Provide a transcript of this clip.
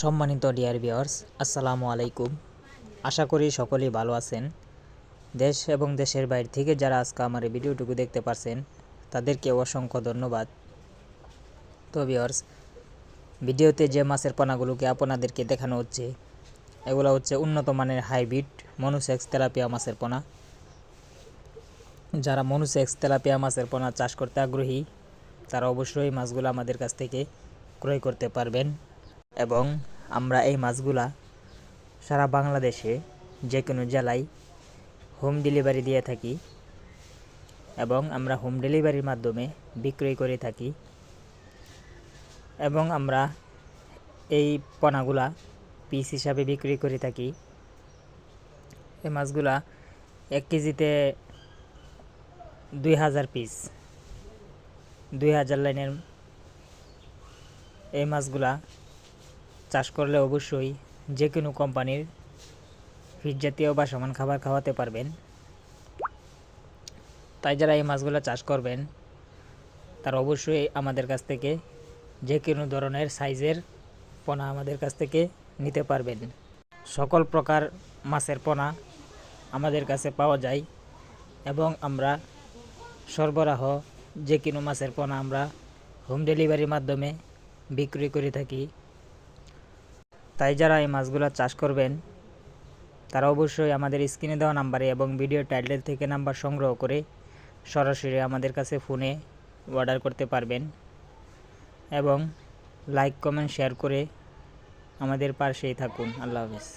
সম্মানিত deer viewers আসসালামু আলাইকুম। আশা করি সকলেই ভালো আছেন। দেশ এবং দেশের বাইরে থেকে যারা আজকে আমার এই ভিডিওটুকু দেখতে পারছেন, তাদেরকে অসংখ্য ধন্যবাদ। তো ভিওর্স ভিডিওতে যে মাছের পোনাগুলোকে আপনাদেরকে দেখানো হচ্ছে, এগুলো হচ্ছে উন্নত মানের হাইব্রিড মনুসেক্স তেলাপিয়া মাছের পোনা। যারা মনুসেক্স তেলাপিয়া মাছের পোনা চাষ করতে আগ্রহী, তারা অবশ্যই মাছগুলো আমাদের কাছ থেকে ক্রয় করতে পারবেন। এবং আমরা এই মাছগুলা সারা বাংলাদেশে যে কোনো জেলায় হোম ডেলিভারি দিয়ে থাকি এবং আমরা হোম ডেলিভারির মাধ্যমে বিক্রয় করে থাকি এবং আমরা এই পোনাগুলা পিস হিসাবে বিক্রি করে থাকি। এই মাছগুলা এক কেজিতে দুই হাজার পিস দুই হাজার লাইনের এই মাছগুলা চাষ করলে অবশ্যই যে কোনো কোম্পানির ফিট জাতীয় বা সমান খাবার খাওয়াতে পারবেন। তাই যারা এই মাছগুলো চাষ করবেন, তারা অবশ্যই আমাদের কাছ থেকে যে কোনো ধরনের সাইজের পোনা আমাদের কাছ থেকে নিতে পারবেন। সকল প্রকার মাছের পোনা আমাদের কাছে পাওয়া যায় এবং আমরা সরবরাহ যে কোনো মাছের পোনা আমরা হোম ডেলিভারির মাধ্যমে বিক্রি করে থাকি। তাই যারা এই মাছগুলো চাষ করবেন, তারা অবশ্যই আমাদের স্ক্রিনে দেওয়া নাম্বারে এবং ভিডিও টাইটেল থেকে নাম্বার সংগ্রহ করে সরাসরি আমাদের কাছে ফোনে অর্ডার করতে পারবেন এবং লাইক, কমেন্ট, শেয়ার করে আমাদের পাশেই থাকুন। আল্লাহ হাফিজ।